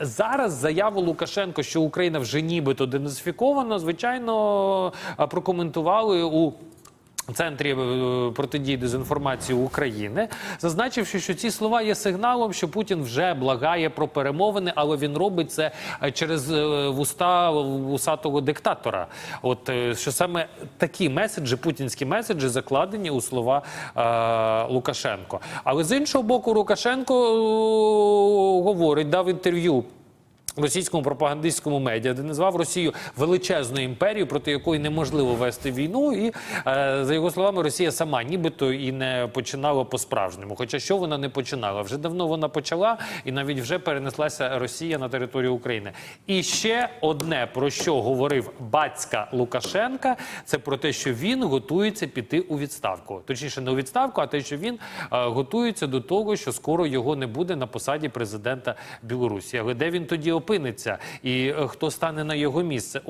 Зараз заяву Лукашенко, що Україна вже нібито денацифікована, звичайно, прокоментували у. Центрі е, протидії дезінформації України, зазначивши, що ці слова є сигналом, що Путін вже благає про перемовини, але він робить це е, через е, вуста вусатого диктатора. От що саме такі меседжі, путінські меседжі, закладені у слова е, Лукашенко. Але з іншого боку, Лукашенко говорить, дав інтерв'ю. Російському пропагандистському медіа, де назвав Росію величезною імперією, проти якої неможливо вести війну, і е, за його словами, Росія сама нібито і не починала по-справжньому. Хоча що вона не починала? Вже давно вона почала, і навіть вже перенеслася Росія на територію України. І ще одне про що говорив батька Лукашенка, це про те, що він готується піти у відставку. Точніше, не у відставку, а те, що він е, готується до того, що скоро його не буде на посаді президента Білорусі. Але де він тоді опиниться, і е, хто стане на його місце?